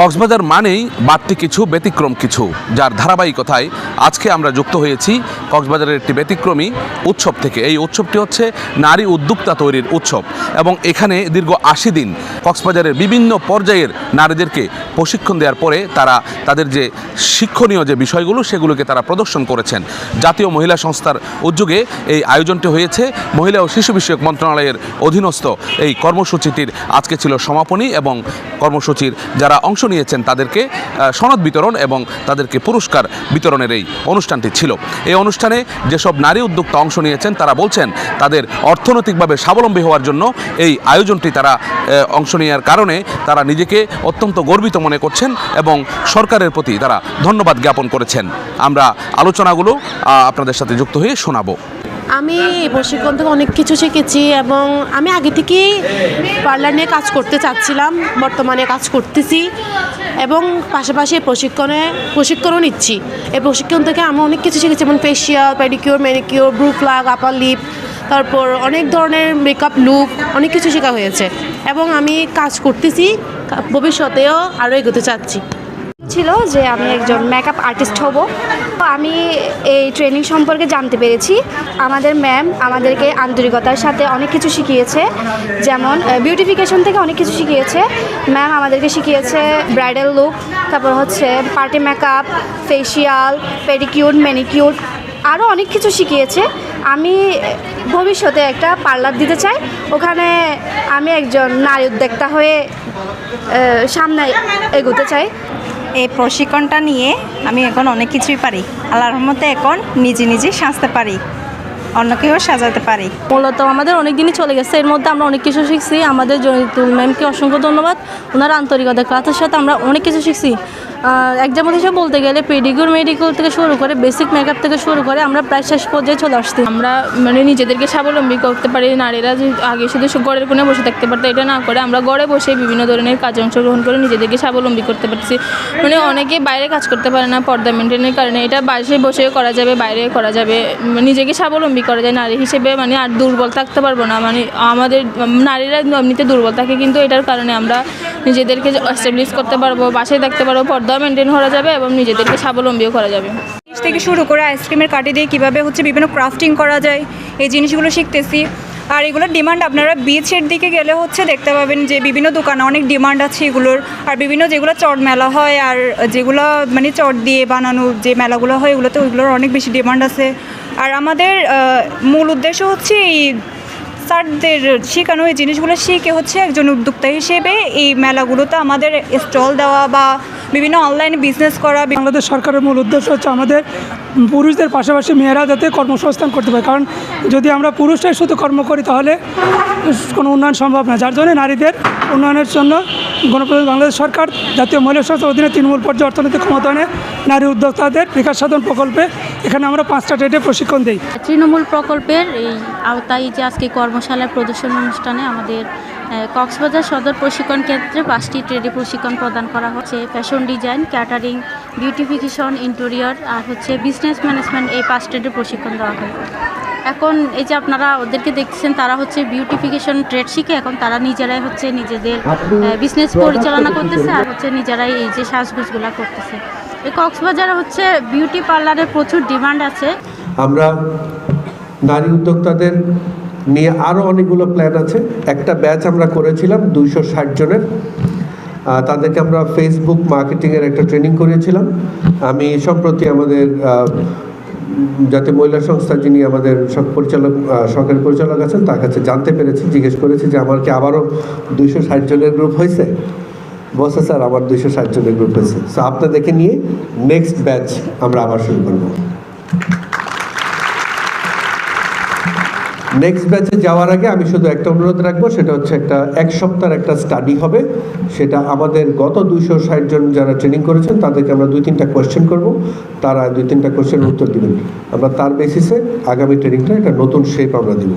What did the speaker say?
কক্সবাজার মানেই বাড়তি কিছু, ব্যতিক্রম কিছু, যার ধারাবাহিকতায় আজকে আমরা যুক্ত হয়েছি কক্সবাজারের একটি ব্যতিক্রমী উৎসব থেকে। এই উৎসবটি হচ্ছে নারী উদ্যোক্তা তৈরির উৎসব এবং এখানে দীর্ঘ আশি দিন কক্সবাজারের বিভিন্ন পর্যায়ের নারীদেরকে প্রশিক্ষণ দেওয়ার পরে তারা তাদের যে শিক্ষণীয় যে বিষয়গুলো, সেগুলোকে তারা প্রদর্শন করেছেন। জাতীয় মহিলা সংস্থার উদ্যোগে এই আয়োজনটি হয়েছে। মহিলা ও শিশু বিষয়ক মন্ত্রণালয়ের অধীনস্থ এই কর্মসূচিটির আজকে ছিল সমাপনী এবং কর্মসূচির যারা অংশ নিয়েছেন তাদেরকে সনদ বিতরণ এবং তাদেরকে পুরস্কার বিতরণের এই অনুষ্ঠানটি ছিল। এই অনুষ্ঠানে যেসব নারী উদ্যোক্তা অংশ নিয়েছেন, তারা বলছেন, তাদের অর্থনৈতিকভাবে স্বাবলম্বী হওয়ার জন্য এই আয়োজনটি তারা অংশ নেওয়ার কারণে তারা নিজেকে অত্যন্ত গর্বিত মনে করছেন এবং সরকারের প্রতি তারা ধন্যবাদ জ্ঞাপন করেছেন। আমরা আলোচনাগুলো আপনাদের সাথে যুক্ত হয়ে শোনাবো। আমি প্রশিক্ষণ থেকে অনেক কিছু শিখেছি এবং আমি আগে থেকেই পার্লার নিয়ে কাজ করতে চাচ্ছিলাম, বর্তমানে কাজ করতেছি এবং পাশাপাশি প্রশিক্ষণে প্রশিক্ষণও নিচ্ছি। এই প্রশিক্ষণ থেকে আমি অনেক কিছু শিখেছি যেমন facial pedicure manicure brow pluck upper lip তারপর অনেক ধরনের মেকআপ লুক অনেক কিছু শেখা হয়েছে এবং আমি কাজ করতেছি, ভবিষ্যতেও আরও এগোতে চাচ্ছি। ছিল যে আমি একজন মেকআপ আর্টিস্ট হব। তো আমি এই ট্রেনিং সম্পর্কে জানতে পেরেছি। আমাদের ম্যাম আমাদেরকে আন্তরিকতার সাথে অনেক কিছু শিখিয়েছে। যেমন বিউটিফিকেশন থেকে অনেক কিছু শিখিয়েছে। ম্যাম আমাদেরকে শিখিয়েছে ব্রাইডাল লুক তারপর হচ্ছে party makeup facial pedicure manicure আরও অনেক কিছু শিখিয়েছে। আমি ভবিষ্যতে একটা পার্লার দিতে চাই। ওখানে আমি একজন নারী উদ্যোক্তা হয়ে সামনে এগোতে চাই। এই প্রশিক্ষণটা নিয়ে আমি এখন অনেক কিছুই পারি। আল্লাহর রহমতে এখন নিজে নিজে সাজতে পারি, অন্যকেও সাজাতে পারি। মূলত আমাদের অনেক দিনই চলে গেছে, এর মধ্যে আমরা অনেক কিছু শিখছি। আমাদের জনিতুল ম্যামকে অসংখ্য ধন্যবাদ। ওনার আন্তরিকতা ক্লাসের সাথে আমরা অনেক কিছু শিখছি। এক্সাম্পল হিসেবে বলতে গেলে পেডিকিউর মেডিকেল থেকে শুরু করে বেসিক মেকআপ থেকে শুরু করে আমরা প্রায় শেষ পর্যায়ে চলে আসছি। আমরা মানে নিজেদেরকে স্বাবলম্বী করতে পারি, নারীরা আগে শুধু ঘরের কোণে বসে থাকতে পারতো, এটা না করে আমরা ঘরে বসে বিভিন্ন ধরনের কাজে অংশগ্রহণ করে নিজেদেরকে স্বাবলম্বী করতে পারছি মানে অনেকে বাইরে কাজ করতে পারে না পর্দা মেনটেনের কারণে, এটা বাসে বসেও করা যাবে, বাইরে করা যাবে। নিজেকে স্বাবলম্বী করা যায়, নারী হিসেবে মানে আর দুর্বল থাকতে পারব না। মানে আমাদের, নারীরা এমনিতে দুর্বল থাকে, কিন্তু এটার কারণে আমরা নিজেদেরকে এস্টাবলিশ করতে পারব, বাসায় থাকতে পারব পর্দা মেনটেন করা যাবে এবং নিজেদেরকে স্বাবলম্বীও করা যাবে। থেকে শুরু করে আইসক্রিমের কাঠি দিয়ে কীভাবে হচ্ছে বিভিন্ন ক্রাফটিং করা যায়, এই জিনিসগুলো শিখতেছি। আর এগুলোর ডিমান্ড আপনারা বিচের দিকে গেলে হচ্ছে দেখতে পাবেন যে বিভিন্ন দোকানে অনেক ডিমান্ড আছে এগুলোর। আর বিভিন্ন যেগুলো চট মেলা হয় আর যেগুলো মানে চট দিয়ে বানানো যে মেলাগুলো হয়, এগুলোতে ওইগুলোর অনেক বেশি ডিমান্ড আছে। আর আমাদের মূল উদ্দেশ্য হচ্ছে এই স্যারদের শেখানো এই জিনিসগুলো শিখে হচ্ছে একজন উদ্যোক্তা হিসেবে এই মেলাগুলোতে আমাদের স্টল দেওয়া বা বিভিন্ন অনলাইনে বিজনেস করা বাংলাদেশ সরকারের মূল উদ্দেশ্য হচ্ছে আমাদের পুরুষদের পাশাপাশি মেয়েরা যাতে কর্মসংস্থান করতে পারে। কারণ যদি আমরা পুরুষরাই শুধু কর্ম করি তাহলে কোনো উন্নয়ন সম্ভব না। যার জন্য নারীদের উন্নয়নের জন্য গণপ্রজাতন্ত্রী বাংলাদেশ সরকার জাতীয় মহিলা সংস্থার অধীনে তৃণমূল পর্যায়ে অর্থনৈতিক ক্ষমতায়নে নারী উদ্যোক্তাদের বিকাশ সাধন প্রকল্পে এখানে আমরা পাঁচটা ট্রেডে প্রশিক্ষণ দিই। তৃণমূল প্রকল্পের এই আওতায় যে আজকে কর্মশালার প্রদর্শন অনুষ্ঠানে আমাদের কক্সবাজার সদর প্রশিক্ষণ কেন্দ্রে পাঁচটি ট্রেডে প্রশিক্ষণ প্রদান করা হচ্ছে। Fashion design, catering, beautification, interior আর হচ্ছে বিজনেস ম্যানেজমেন্ট এই পাঁচ ট্রেডে প্রশিক্ষণ দেওয়া হয়। এখন এই যে আপনারা ওদেরকে দেখছেন তারা হচ্ছে বিউটিফিকেশন ট্রেড শিখে এখন তারা নিজেরাই হচ্ছে নিজেদের বিজনেস পরিচালনা করতেছে আর হচ্ছে নিজেরাই এই যে সাজগোজগুলা করতেছে। এই কক্সবাজারে হচ্ছে বিউটি পার্লারের প্রচুর ডিমান্ড আছে। আমরা নারী উদ্যোক্তাদের নিয়ে আরও অনেকগুলো প্ল্যান আছে। একটা ব্যাচ আমরা করেছিলাম দুইশো ষাট জনের। তাদেরকে আমরা ফেসবুক মার্কেটিংয়ের একটা ট্রেনিং করিয়েছিলাম আমি সম্প্রতি আমাদের জাতীয় মহিলা সংস্থা যিনি আমাদের পরিচালক সরকারি পরিচালক আছেন, তার কাছে জানতে পেরেছি, জিজ্ঞেস করেছি যে আমার কি আবারও দুইশো ষাট জনের গ্রুপ হয়েছে? বলছে স্যার, আমার দুইশো ষাট জনের গ্রুপ হয়েছে। সো আপনাদেরকে নিয়ে নেক্সট ব্যাচ আমরা আবার শুরু করব। নেক্সট ব্যাচে যাওয়ার আগে আমি শুধু একটা অনুরোধ রাখব, সেটা হচ্ছে একটা এক সপ্তাহের একটা স্টাডি হবে। সেটা আমাদের গত দুশো ষাট জন যারা ট্রেনিং করেছেন, তাদেরকে আমরা দুই তিনটা কোয়েশ্চেন করব। তারা দুই তিনটা কোয়েশ্চেনের উত্তর দেবেন। আমরা তার বেসিসে আগামী ট্রেনিংটা একটা নতুন শেপ আমরা দিব।